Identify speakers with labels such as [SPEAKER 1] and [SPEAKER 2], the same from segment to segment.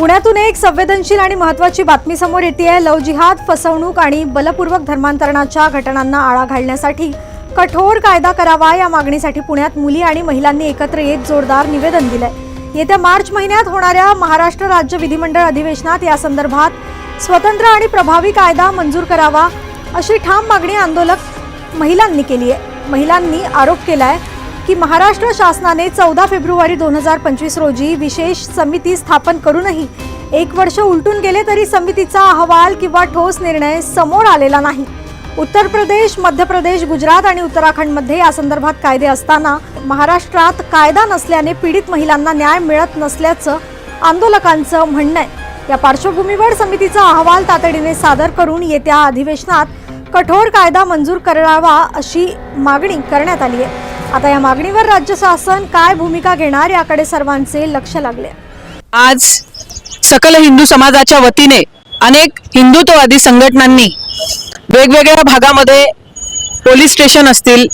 [SPEAKER 1] पुण्यातून एक संवेदनशील आणि महत्वाची बातमी समोर येते आहे लव जिहाद फसवणूक आणि बलपूर्वक धर्मांतरणाच्या घटनांना आळा घालण्यासाठी कठोर कायदा करावा या मागणीसाठी पुण्यात मुली आणि महिलांनी एकत्र येत जोरदार निवेदन दिलंय. येत्या मार्च महिन्यात होणाऱ्या महाराष्ट्र राज्य विधिमंडळ अधिवेशनात या संदर्भात स्वतंत्र आणि प्रभावी कायदा मंजूर करावा अशी ठाम मागणी आंदोलक महिलांनी केली आहे महिलांनी आरोप केलाय की महाराष्ट्र शासनाने चौदा फेब्रुवारी दोन हजार पंचवीस रोजी विशेष समिती स्थापन करूनही एक वर्ष उलटून गेले तरी समितीचा अहवाल किंवा ठोस निर्णय समोर आलेला नाही. उत्तर प्रदेश मध्य प्रदेश गुजरात आणि उत्तराखंडमध्ये या संदर्भात कायदे असताना महाराष्ट्रात कायदा नसल्याने पीडित महिलांना न्याय मिळत नसल्याचं आंदोलकांचं म्हणणं आहे. या पार्श्वभूमीवर समितीचा अहवाल तातडीने सादर करून येत्या अधिवेशनात कठोर कायदा मंजूर करावा अशी मागणी करण्यात आली आहे. आता या मागणीवर राज्य शासन काय भूमिका घेणार याकडे सर्वांचे लक्ष लागले.
[SPEAKER 2] आज सकल हिंदू समाजाच्या वतीने अनेक हिंदुत्ववादी संघटनांनी वेगवेगळ्या भागामध्ये पोलीस स्टेशन असतील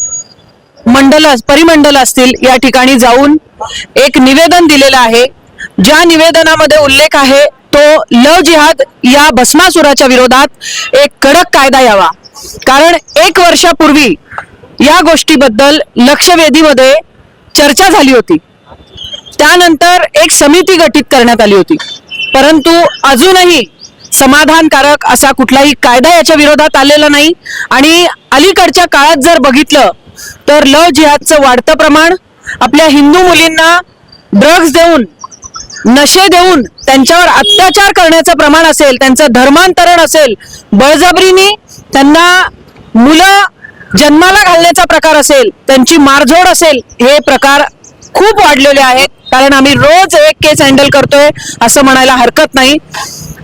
[SPEAKER 2] मंडल परिमंडल असतील या ठिकाणी जाऊन एक निवेदन दिलेलं आहे. ज्या निवेदनामध्ये उल्लेख आहे तो लव जिहाद या भस्मासुराच्या विरोधात एक कडक कायदा यावा. कारण एक वर्षापूर्वी या गोष्टीबद्दल लक्षवेधीमध्ये चर्चा झाली होती. त्यानंतर एक समिती गठीत करण्यात आली होती. परंतु अजूनही समाधानकारक असा कुठलाही कायदा याच्या विरोधात आलेला नाही आणि अलीकडच्या काळात जर बघितलं तर लव जिहादचं वाढतं प्रमाण आपल्या हिंदू मुलींना ड्रग्ज देऊन नशे देऊन त्यांच्यावर अत्याचार करण्याचं प्रमाण असेल त्यांचं धर्मांतरण असेल बळजबरीने त्यांना मुलं जन्माला घालण्याचा प्रकार असेल त्यांची मारझोड असेल हे प्रकार खूप वाढलेले आहेत. कारण आम्ही रोज एक केस हँडल करतोय असं म्हणायला हरकत नाही.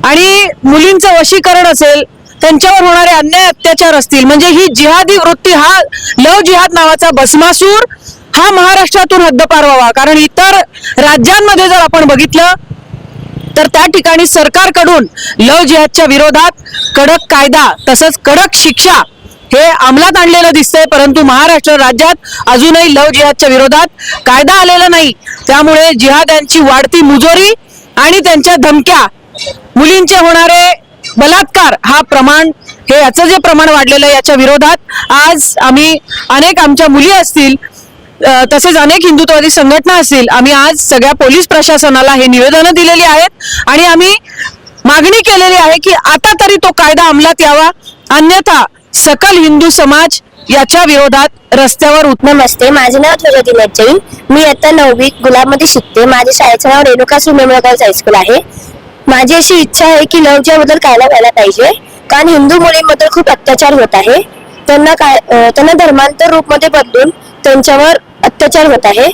[SPEAKER 2] आणि मुलींचं वशीकरण असेल त्यांच्यावर होणारे अन्याय अत्याचार असतील. म्हणजे ही जिहादी वृत्ती हा लव जिहाद नावाचा भस्मासूर हा महाराष्ट्रातून हद्दपार व्हावा. कारण इतर राज्यांमध्ये जर आपण बघितलं तर त्या ठिकाणी सरकारकडून लव जिहादच्या विरोधात कडक कायदा तसंच कडक शिक्षा हे अंमलात आणलेलं दिसतंय परंतु महाराष्ट्र राज्यात अजूनही लव जिहादच्या विरोधात कायदा आलेला नाही. त्यामुळे जिहाद्यांची वाढती मुजोरी आणि त्यांच्या धमक्या मुलींचे होणारे बलात्कार हा प्रमाण हे याचं जे प्रमाण वाढलेलं आहे याच्या विरोधात आज आम्ही अनेक आमच्या मुली असतील तसेच अनेक हिंदुत्ववादी संघटना असतील आम्ही आज सगळ्या पोलीस प्रशासनाला हे निवेदनं दिलेली आहेत आणि आम्ही मागणी केलेली आहे की आता तरी तो कायदा अंमलात यावा. अन्यथा सकल हिंदू समाज याच्या विरोधात रस्त्यावर उत
[SPEAKER 3] नमस्ते माझे नाव ध्वजती जैन. मी आता नववी गुलाबमध्ये शिकते. माझ्या शाळेचं नाव रेणुका सुमेमळगाव हायस्कूल आहे. माझी अशी इच्छा आहे की लवच्या बद्दल कायदा व्हायला पाहिजे. कारण हिंदू मुलींबद्दल खूप अत्याचार होत आहे. त्यांना काय अं, त्यांना धर्मांतर रूपमध्ये बदलून त्यांच्यावर अत्याचार होत आहे.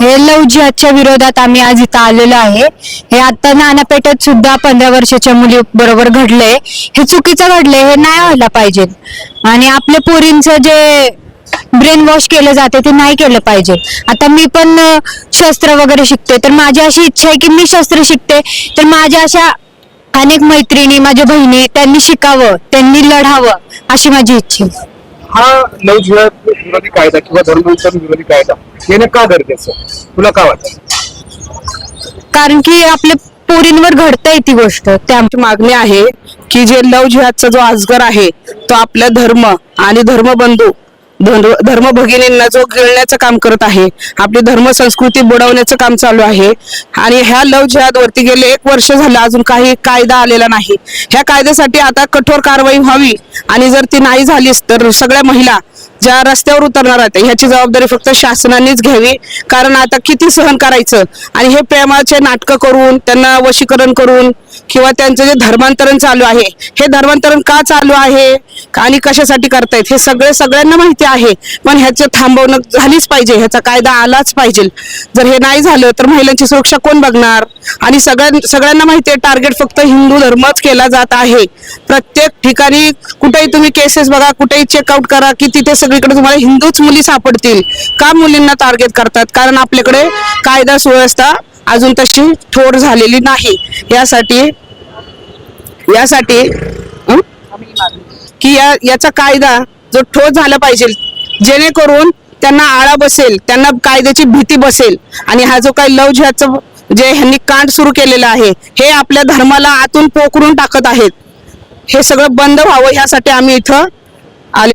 [SPEAKER 4] हे लव जिहादच्या विरोधात आम्ही आज इथं आलेलो आहे. हे आता नानापेठेत सुद्धा पंधरा वर्षाच्या मुली बरोबर घडलंय. हे चुकीचं घडलंय हे नाही व्हायला पाहिजे. आणि आपल्या पोरींचं जे ब्रेन वॉश केलं जाते ते नाही केलं पाहिजे. आता मी पण शस्त्र वगैरे शिकते. तर माझी अशी इच्छा आहे की मी शस्त्र शिकते. तर माझ्या अशा अनेक मैत्रिणी माझ्या बहिणी त्यांनी शिकावं त्यांनी लढावं अशी माझी इच्छा आहे.
[SPEAKER 5] हा लव जिहाद विरोधी कायदा किंवा धर्मांतर विरोधी कायदा येणं का गरजेचं तुला का वाटतं?
[SPEAKER 4] कारण की आपल्या पोरींवर घडताय ती गोष्ट. त्या
[SPEAKER 2] आमची मागणी आहे की जे लव जिहादचा जो आजगर आहे तो आपला धर्म आणि धर्मबंधू धर्म धर्म भगिनींना जो गिळण्याचं काम करत आहे आपली धर्म संस्कृती बुडवण्याचं काम चालू आहे आणि ह्या लव जिहाद वरती गेले एक वर्ष झालं अजून काही कायदा आलेला नाही. ह्या कायद्यासाठी आता कठोर कारवाई व्हावी आणि जर ती नाही झालीच तर सगळ्या महिला ज्या रस्त्यावर उतरणार आहेत ह्याची जबाबदारी फक्त शासनानेच घ्यावी. कारण आता किती सहन करायचं? आणि हे प्रेमाचे नाटकं करून त्यांना वशीकरण करून किंवा त्यांचं जे धर्मांतरण चालू आहे हे धर्मांतरण का चालू आहे? आणि कशासाठी करतायत? हे सगळे सगळ्यांना माहिती आहे. पण ह्याचं थांबवणं झालीच पाहिजे ह्याचा कायदा आलाच पाहिजे. जर हे नाही झालं तर महिलांची सुरक्षा कोण बघणार? आणि सगळ्यां सगळ्यांना माहिती आहे टार्गेट फक्त हिंदू धर्मच केला जात आहे. प्रत्येक ठिकाणी कुठेही तुम्ही केसेस बघा कुठेही चेकआउट करा की तिथे सगळीकडे तुम्हाला हिंदूच मुली सापडतील. का मुलींना टार्गेट करतात? कारण आपल्याकडे कायदा सुव्यवस्था अजून तशी ठोर झालेली नाही. यासाठी यासाठी की या याचा कायदा जो ठोस झाला पाहिजे जेणेकरून त्यांना आळा बसेल त्यांना कायद्याची भीती बसेल. आणि हा जो काही लव जिहादचा
[SPEAKER 6] जे ह्यांनी कांड सुरू केलेलं आहे हे आपल्या धर्माला आतून पोखरून टाकत आहेत. हे सगळं बंद व्हावं ह्यासाठी आम्ही इथं आले